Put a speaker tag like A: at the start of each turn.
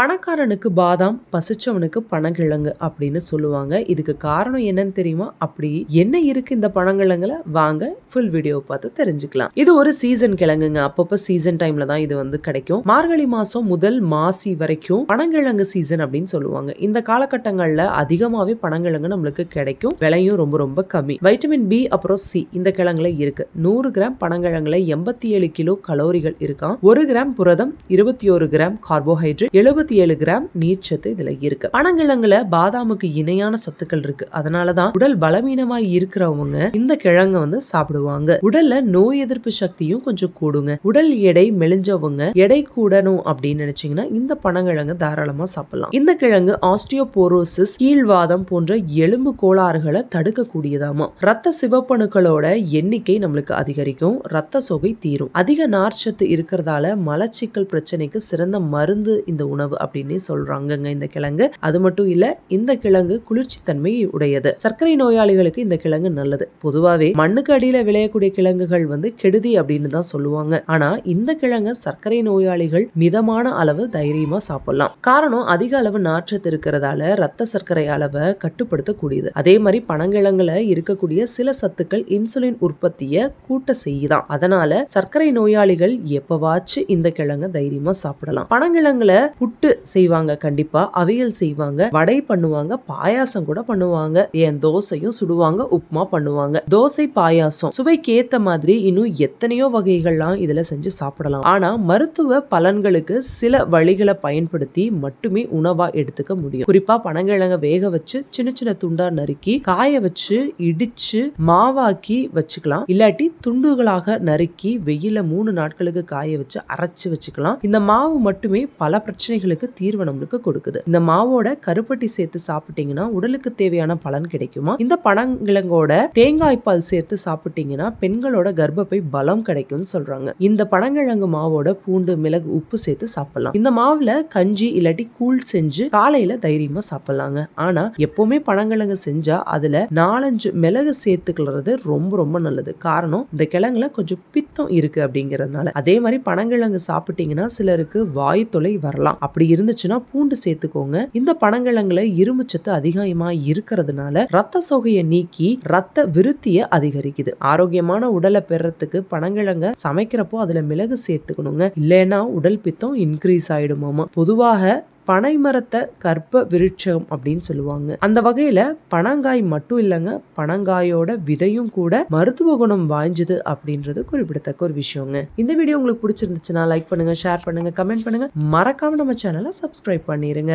A: பணக்காரனுக்கு பாதாம் பசிச்சவனுக்கு பனங்கிழங்கு அப்படின்னு சொல்லுவாங்க. இதுக்கு காரணம் என்னன்னு தெரியுமா? அப்படி என்ன இருக்கு இந்த பனங்கிழங்குல? வாங்க ஃபுல் வீடியோ பார்த்து தெரிஞ்சுக்கலாம். இது ஒரு சீசன் கிழங்குங்க. அப்பப்போ சீசன் டைம்ல தான் இது வந்து கிடைக்கும். மார்கழி மாசம் முதல் மாசி வரைக்கும் பனங்கிழங்கு சீசன் அப்படின்னு சொல்லுவாங்க. இந்த காலகட்டங்கள்ல அதிகமாவே பணங்கிழங்கு நம்மளுக்கு கிடைக்கும். விலையும் ரொம்ப ரொம்ப கம்மி. வைட்டமின் பி அப்புறம் சி இந்த கிழங்குல இருக்கு. நூறு கிராம் பனங்கிழங்குல எண்பத்தி ஏழு கிலோ கலோரிகள் இருக்கான் ஒரு கிராம் புரதம் இருபத்தி ஒரு கிராம் கார்போஹைட்ரேட் எழுபத்தி ஏழு கிராம் நீர்ச்சத்து இதுல இருக்கு. பனங்கிழங்குல பாதாமுக்கு இணையான சத்துக்கள் இருக்கு. அதனாலதான் உடல் பலவீனமாய் இருக்கிறவங்க இந்த கிழங்க வந்து சாப்பிடுவாங்க. உடல்ல நோய் எதிர்ப்பு சக்தியும் கொஞ்சம் கூடுங்க. உடல் எடை மெலிஞ்சவங்க எடை கூடணும் அப்படின்னு நினைச்சீங்கன்னா இந்த பனங்கிழங்கு தாராளமா சாப்பிடலாம். இந்த கிழங்கு ஆஸ்டியோபோரோசிஸ் கீழ்வாதம் போன்ற எலும்பு கோளாறுகளை தடுக்கக்கூடியதாமா. ரத்த சிவப்பணுக்களோட எண்ணிக்கை நம்மளுக்கு அதிகரிக்கும். ரத்த சோகை தீரும். அதிக நார்ச்சத்து இருக்கிறதால மலச்சிக்கல் பிரச்சனைக்கு சிறந்த மருந்து இந்த உணவு. அப்படின்னு சொல்றாங்கங்க இந்த கிழங்கு. அது மட்டும் இல்ல இந்த கிழங்கு குளிர்ச்சி தன்மை உடையது. சர்க்கரை நோயாளிகளுக்கு இந்த கிழங்கு நல்லது. பொதுவாவே மண்ணுக்கு அடியில விளையக்கூடிய கிழங்குகள் வந்து கெடுதி அப்படின்னு தான் சொல்லுவாங்க. ஆனா இந்த கிழங்கு சர்க்கரை நோயாளிகள் மிதமான அளவு தைரியமா சாப்பிடலாம். காரணம் அதிக அளவு நாற்றத்து இருக்கிறதால ரத்த சர்க்கரை அளவை கட்டுப்படுத்தக்கூடியது. அதே மாதிரி பனங்கிழங்குல இருக்கக்கூடிய சில சத்துக்கள் இன்சுலின் உற்பத்தியை கூட்ட செய்யுதான். அதனால சர்க்கரை நோயாளிகள் எப்பவாச்சும் இந்த கிழங்க தைரியமா சாப்பிடலாம். பனங்கிழங்குல புட்டு செய்வாங்க கண்டிப்பா. அவியல் செய்வாங்க வடை பண்ணுவாங்க பாயாசம் கூட பண்ணுவாங்க. ஏன் தோசையும் சுடுவாங்க உப்புமா பண்ணுவாங்க. தோசை பாயாசம். சுவைக்கு ஏத்த மாதிரி இன்னும் எத்தனையோ வகைகள்லாம் இதுல செஞ்சு சாப்பிடலாம். ஆனா மருத்துவ பலன்களுக்கு சில வழிகளை பயன்படுத்தி மட்டுமே உணவா எடுத்துக்க முடியும். குறிப்பா பனங்கிழங்க வேக வச்சு சின்ன சின்ன துண்டா நறுக்கி காய வச்சு இடிச்சு மாவாக்கி வச்சுக்கலாம். இல்லாட்டி துண்டுகளாக நறுக்கி வெயில மூணு நாட்களுக்கு காய வச்சு அரைச்சு வச்சுக்கலாம். இந்த மாவு மட்டுமே பல பிரச்சனைகள் நோய்களுக்கு தீர்வு நம்மளுக்கு கொடுக்குது. இந்த மாவோட கருப்பட்டி சேர்த்து சாப்பிட்டீங்கன்னா உடலுக்கு தேவையான பலன் கிடைக்குமா? இந்த பனங்கிழங்கோட தேங்காய் பால் சேர்த்து சாப்பிட்டீங்கன்னா பெண்களோட கர்ப்பப்பை பலம் கிடைக்கும்னு சொல்றாங்க. இந்த பனங்கிழங்கு மாவோட பூண்டு மிளகு உப்பு சேர்த்து சாப்பிடலாம். இந்த மாவுல கஞ்சி இல்லாட்டி கூழ் செஞ்சு காலையில தைரியமா சாப்பிடலாங்க. ஆனா எப்பவுமே பனங்கிழங்கு செஞ்சா அதுல நாலஞ்சு மிளகு சேர்த்துக்கிறது ரொம்ப ரொம்ப நல்லது. காரணம் இந்த கிழங்குல கொஞ்சம் பித்தம் இருக்கு அப்படிங்கறதுனால. அதே மாதிரி பனங்கிழங்கு சாப்பிட்டீங்கன்னா சிலருக்கு வாய் தொலை வரலாம். அப்படி இருந்துச்சுன்னா பூண்டு சேர்த்துக்கோங்க. இந்த பனங்கிழங்குல இரும்பு சத்து அதிகமா இருக்கிறதுனால ரத்த சோகையை நீக்கி ரத்த விருத்தியை அதிகரிக்குது. ஆரோக்கியமான உடலை பெறத்துக்கு பனங்கிழங்க சமைக்கிறப்போ அதுல மிளகு சேர்த்துக்கணுங்க. இல்லைன்னா உடல் பித்தம் இன்க்ரீஸ் ஆயிடுமாமா. பொதுவாக பனை மரத்தை கற்ப விருட்சம் அப்படின்னு சொல்லுவாங்க. அந்த வகையில பனங்காய் மட்டும் இல்லைங்க பனங்காயோட விதையும் கூட மருத்துவ குணம் வாய்ஞ்சது அப்படின்றது குறிப்பிடத்தக்க ஒரு விஷயங்க. இந்த வீடியோ உங்களுக்கு பிடிச்சிருந்துச்சுன்னா லைக் பண்ணுங்க ஷேர் பண்ணுங்க கமெண்ட் பண்ணுங்க. மறக்காம நம்ம சேனலை சப்ஸ்கிரைப் பண்ணிருங்க.